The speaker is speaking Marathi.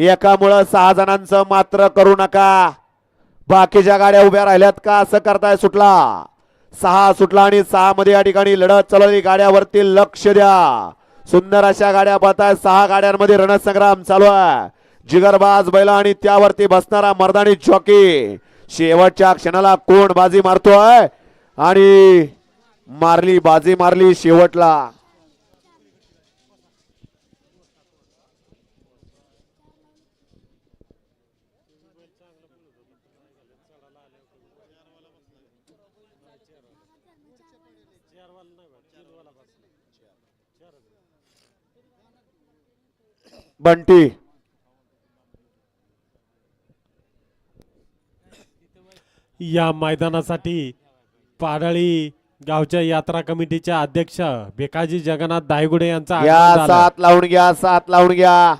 एकामुळं सहा जणांचं मात्र करू नका. बाकीच्या गाड्या उभ्या राहिल्यात का? असं करताय सुटला. सहा सुटला आणि सहा मध्ये या ठिकाणी लढत चालवली. गाड्यावरती लक्ष द्या. सुंदर अशा गाड्या पाहताय. सहा गाड्यांमध्ये रणसंग्राम चालू आहे. जिगरबाज बैला आणि त्यावरती बसणारा मर्दानी चौकी शेवटच्या क्षणाला कोण बाजी मारतोय? आणि मारली बाजी मारली शेवटला. बंटी. या मैदानासाठी पाडळी गावच्या यात्रा कमिटीच्या अध्यक्ष भिकाजी जगन्नाथ दायगुडे यांचा या. सात लावून घ्या सात लावून घ्या.